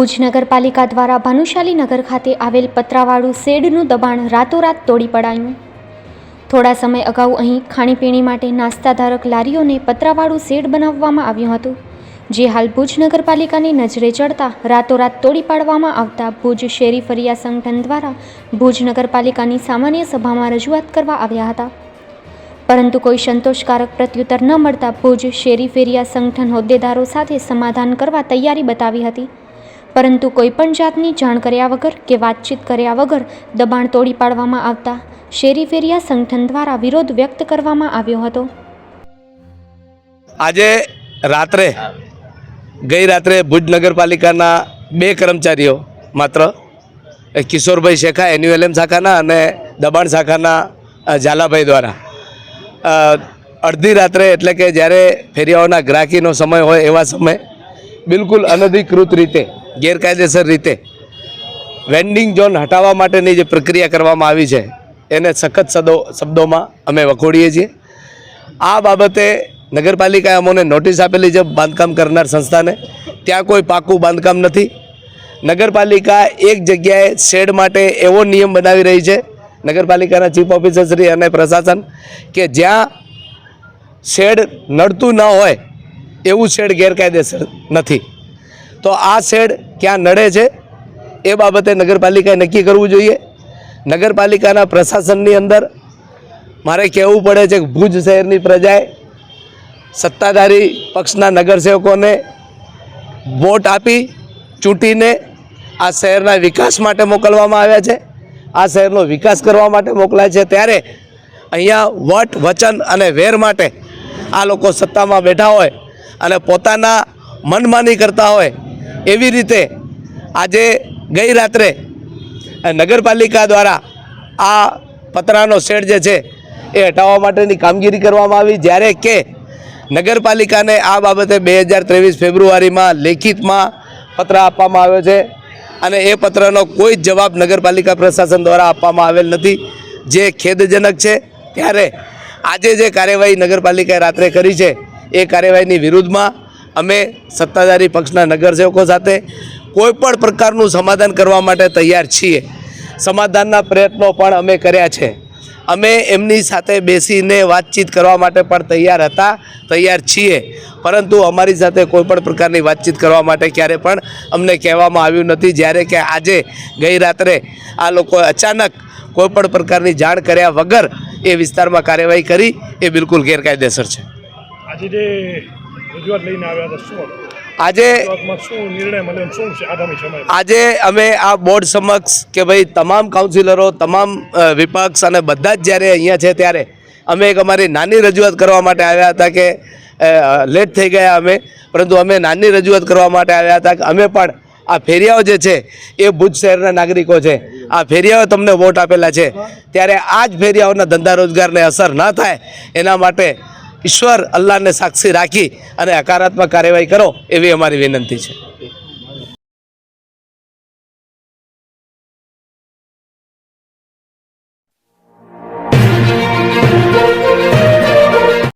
ભુજ નગરપાલિકા દ્વારા ભાનુશાલી નગર ખાતે આવેલ પતરાવાળું શેડનું દબાણ રાતોરાત તોડી પડાયું. થોડા સમય અગાઉ અહીં ખાણીપીણી માટે નાસ્તાધારક લારીઓને પતરાવાળું શેડ બનાવવામાં આવ્યું હતું, જે હાલ ભુજ નગરપાલિકાની નજરે ચડતા રાતોરાત તોડી પાડવામાં આવતા ભુજ શેરી ફરિયા સંગઠન દ્વારા ભુજ નગરપાલિકાની સામાન્ય સભામાં રજૂઆત કરવા આવ્યા હતા. પરંતુ કોઈ સંતોષકારક પ્રત્યુત્તર ન મળતા ભુજ શેરી ફેરિયા સંગઠન હોદ્દેદારો સાથે સમાધાન કરવા તૈયારી બતાવી હતી. પરંતુ કોઈ પણ જાતની જાણ કર્યા વગર કે વાતચીત કર્યા વગર દબાણ તોડી પાડવામાં આવતા શેરી ફેરિયા સંગઠન દ્વારા વિરોધ વ્યક્ત કરવામાં આવ્યો હતો. આજે રાત્રે, ગઈ રાત્રે ભુજ નગરપાલિકાના બે કર્મચારીઓ માત્ર કિશોરભાઈ શેખા, એન્યુએલએમ શાખાના અને દબાણ શાખાના ઝાલાભાઈ દ્વારા. અડધી રાત્રે એટલે કે જ્યારે ફેરિયાઓના ગ્રાહકીનો સમય હોય એવા સમયે બિલકુલ અનધિકૃત રીતે ગેરકાયદેસર રીતે વેન્ડિંગ ઝોન હટાવવા માટેની જે પ્રક્રિયા કરવામાં આવી છે, એને સખત સદો શબ્દોમાં અમે વખોડીએ છીએ. આ બાબતે નગરપાલિકાએ અમોને નોટિસ આપેલી છે બાંધકામ કરનાર સંસ્થાને. ત્યાં કોઈ પાકું બાંધકામ નથી. નગરપાલિકા એક જગ્યાએ શેડ માટે એવો નિયમ બનાવી રહી છે, નગરપાલિકાના ચીફ ઓફિસર શ્રી અને પ્રશાસન, કે જ્યાં શેડ નડતું ન હોય, એવું શેડ ગેરકાયદેસર નથી. તો આ શેડ ક્યાં નડે છે એ બાબતે નગરપાલિકાએ નક્કી કરવું જોઈએ. નગરપાલિકાના પ્રશાસનની અંદર મારે કહેવું પડે છે કે ભુજ શહેરની પ્રજાએ સત્તાધારી પક્ષના નગરસેવકોને વોટ આપી ચૂંટીને આ શહેરના વિકાસ માટે મોકલવામાં આવ્યા છે. આ શહેરનો વિકાસ કરવા માટે મોકલાય છે. ત્યારે અહીંયા વટ, વચન અને વેર માટે આ લોકો સત્તામાં બેઠા હોય અને પોતાના મનમાની કરતા હોય એવી રીતે આજે ગઈ રાત્રે નગરપાલિકા દ્વારા આ પતરાનો શેડ જે છે એ હટાવવા માટેની કામગીરી કરવામાં આવી. જ્યારે કે નગરપાલિકાને આ બાબતે બે હજાર ત્રેવીસ ફેબ્રુઆરીમાં લેખિતમાં પત્ર આપવામાં આવ્યો છે અને એ પત્રનો કોઈ જ જવાબ નગરપાલિકા પ્રશાસન દ્વારા આપવામાં આવેલ નથી. જે ખેદજનક છે, ત્યારે આજે જે કાર્યવાહી નગરપાલિકાએ રાત્રે કરી છે, એ કાર્યવાહીની વિરુદ્ધમાં અમે સત્તાધારી પક્ષના નગરસેવકો સાથે કોઈ પણ પ્રકારનું સમાધાન કરવા માટે તૈયાર છીએ. સમાધાનના પ્રયત્નો પણ અમે કર્યા છે. અમે એમની સાથે બેસીને વાતચીત કરવા માટે પણ તૈયાર હતા, તૈયાર છીએ. પરંતુ અમારી સાથે કોઈપણ પ્રકારની વાતચીત કરવા માટે ક્યારે પણ અમને કહેવામાં આવ્યું નથી. જ્યારે કે આજે ગઈ રાત્રે આ લોકોએ અચાનક કોઈપણ પ્રકારની જાણ કર્યા વગર એ વિસ્તારમાં કાર્યવાહી કરી, એ બિલકુલ ગેરકાયદેસર છે. આજે જે રજૂઆત લઈને આવ્યા હતા શું? આજે આજે અમે આ બોર્ડ સમક્ષ કે ભાઈ તમામ કાઉન્સિલરો તમામ વિપક્ષ અને બધા જ જ્યારે અહીંયા છે ત્યારે અમે એક અમારી નાની રજૂઆત કરવા માટે આવ્યા હતા કે લેટ થઈ ગયા અમે પરંતુ અમે નાની રજૂઆત કરવા માટે આવ્યા હતા કે અમે પણ આ ફેરિયાઓ જે છે એ ભુજ શહેરના નાગરિકો છે આ ફેરિયાઓ તમને વોટ આપેલા છે. ત્યારે આ જ ફેરિયાઓના ધંધા રોજગારને અસર ન થાય એના માટે ઈશ્વર અલ્લાહને સાક્ષી રાખી અને હકારાત્મક કાર્યવાહી કરો એવી અમારી વિનંતી છે.